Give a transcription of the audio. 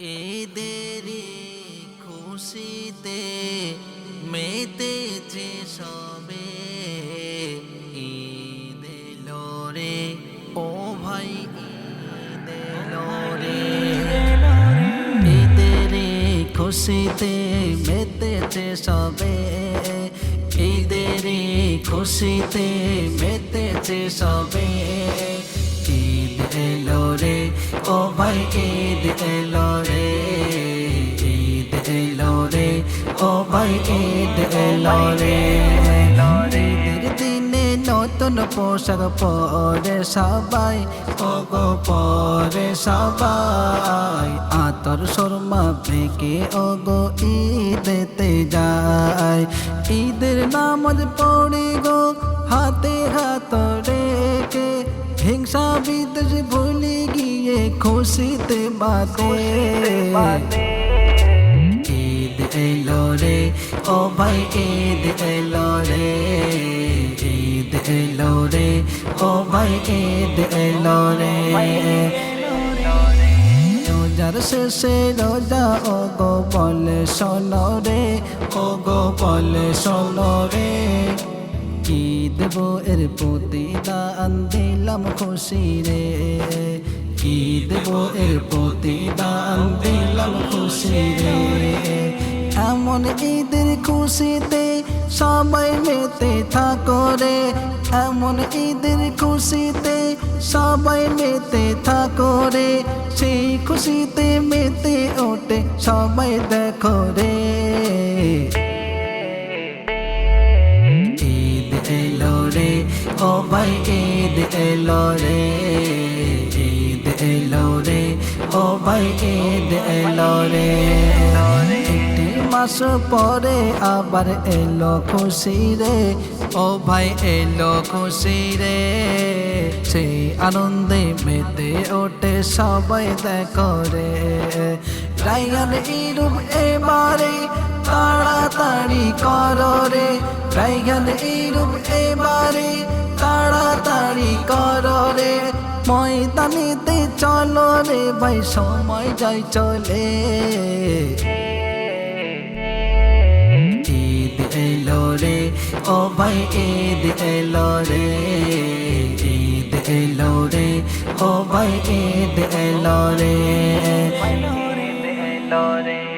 এদেরই খুশিতে মেতেছে সবে ঈদ রে, ও ভাই খুশিতে মেতেছে সবে ঈদেরই খুশিতে মেতেছে সবে ঈদ এলো রে, ও ভাই ঈদ এলো ভাই, ঈদ এলো রে দিনে নতুন পোশাক পরে সবাই ও গো পরে সবাই। আতর শর্মা পেকে ও গো ঈদেতে যায়। ঈদের নামাজ পড়ে গো, হাতে হাত রেখে। হিংসা বিদ্বেষ ভুলে গিয়ে খুশিতে রে ও ভাই ঈদ এলো রে, ঈদ এলো রে ও ভাই ঈদ এলো রে। রোজার শেষে রোজা ও গো বলে শোনো রে ও গো বলে শোনো রে। কি দেব এর প্রতিদান দিলাম খুশি রে কি দেব এর প্রতিদান এমন ঈদের খুশিতে সবাই মেতে থাকো রে, এমন ঈদের খুশিতে সবাই মেতে থাকো রে, সেই খুশিতে মেতে ওঠে সবাই দেখো রে। ঈদ এলো রে ও ভাই ঈদ এলো রে, ঈদ এলো রে ও ভাই ঈদ এলো রে। মাস পরে আবার এলো খুশি রে। ও ভাই, এলো খুশি রে। সেই আনন্দে মেতে ওঠে সবাই দেখো রে। রায়ান ইরুম এবারে তাড়াতাড়ি করো রে। রাইগান এইরূপ এবারে তাড়াতাড়ি করো রে। ময়দানিতে চলো রে ভাই, সময় যাই চলে। এলো রে, ও ভাই ঈদ এলো রে, ঈদ এলো রে, ও ভাই ঈদ এলো রে। এলো রে।